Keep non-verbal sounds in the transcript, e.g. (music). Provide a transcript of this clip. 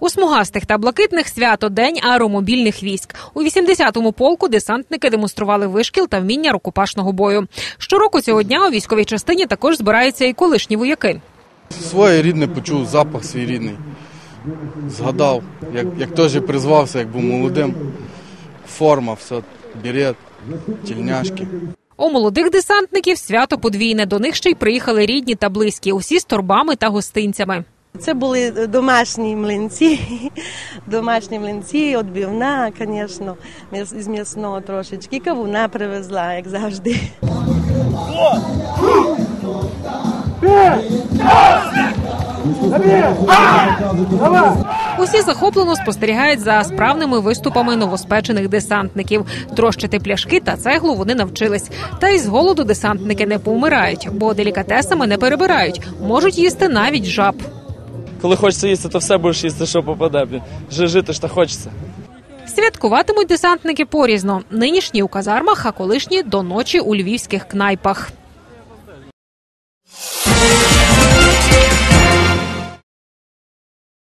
У смугастих та блакитних свято День аеромобільних військ. У 80-му полку десантники демонстрували вишкіл та вміння рукопашного бою. Щороку цього дня у військовій частині також збираються і колишні вояки. Своє рідне почув, запах свій рідний. Згадав, як, як теж призвався, як був молодим. Форма, все, берет, тільняшки. У молодих десантників свято подвійне. До них ще й приїхали рідні та близькі, усі з торбами та гостинцями. Це були домашні млинці, (laughs) домашні млинці, відбивна, звісно, з м'ясного трошечки. Кавуна привезла, як завжди. Усі захоплено спостерігають за справними виступами новоспечених десантників. Трощити пляшки та цеглу вони навчились. Та й з голоду десантники не повмирають, бо делікатесами не перебирають. Можуть їсти навіть жаб. Коли хочеться їсти, то все будеш їсти, що попаде. Жити ж та хочеться. Святкуватимуть десантники порізно. Нинішні у казармах, а колишні до ночі у львівських кнайпах.